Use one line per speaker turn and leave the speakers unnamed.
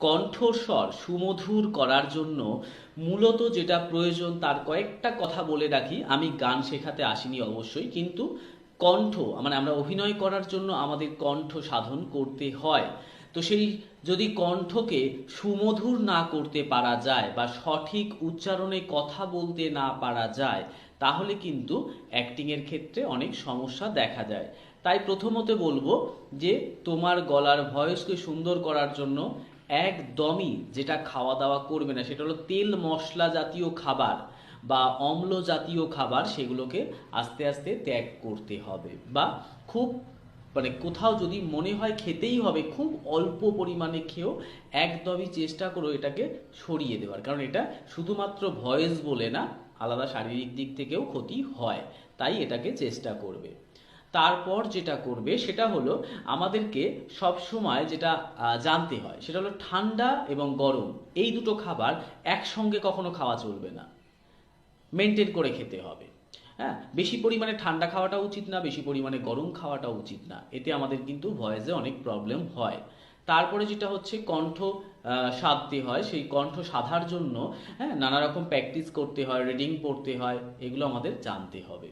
কণ্ঠস্বর সুমধুর করার জন্য মূলত যেটা প্রয়োজন তার কয়েকটা কথা বলে রাখি। আমি গান শেখাতে আসিনি অবশ্যই, কিন্তু কণ্ঠ মানে আমরা অভিনয় করার জন্য আমাদের কণ্ঠ সাধন করতে হয়। তো সেই যদি কণ্ঠকে সুমধুর না করতে পারা যায় বা সঠিক উচ্চারণে কথা বলতে না পারা যায়, তাহলে কিন্তু অ্যাক্টিংয়ের ক্ষেত্রে অনেক সমস্যা দেখা যায়। তাই প্রথমত বলব যে তোমার গলার ভয়েসকে সুন্দর করার জন্য একদমই যেটা খাওয়া দাওয়া করবে না, সেটা হলো তেল মশলা জাতীয় খাবার বা অম্ল জাতীয় খাবার, সেগুলোকে আস্তে আস্তে ত্যাগ করতে হবে বা খুব মানে কোথাও যদি মনে হয় খেতেই হবে, খুব অল্প পরিমাণে খেয়েও একদমই চেষ্টা করো এটাকে সরিয়ে দেওয়ার। কারণ এটা শুধুমাত্র ভয়েস বলে না, আলাদা শারীরিক দিক থেকেও ক্ষতি হয়, তাই এটাকে চেষ্টা করবে। তারপর যেটা করবে সেটা হলো আমাদেরকে সব সময় যেটা জানতে হয়, সেটা হলো ঠান্ডা এবং গরম। এই দুটো খাবার একসঙ্গে কখনো খাওয়া চলবে না। মেনটেন করে খেতে হবে। হ্যাঁ বেশি পরিমাণে ঠান্ডা খাওয়াটা উচিত না, বেশি পরিমাণে গরম খাওয়াটা উচিত না। এতে আমাদের কিন্তু ভয়েসে অনেক প্রবলেম হয়। তারপরে যেটা হচ্ছে কণ্ঠ সাধতে হয়। সেই কণ্ঠ সাধার জন্য হ্যাঁ নানা রকম প্র্যাকটিস করতে হয়, রিডিং পড়তে হয়, এগুলো আমাদের জানতে হবে।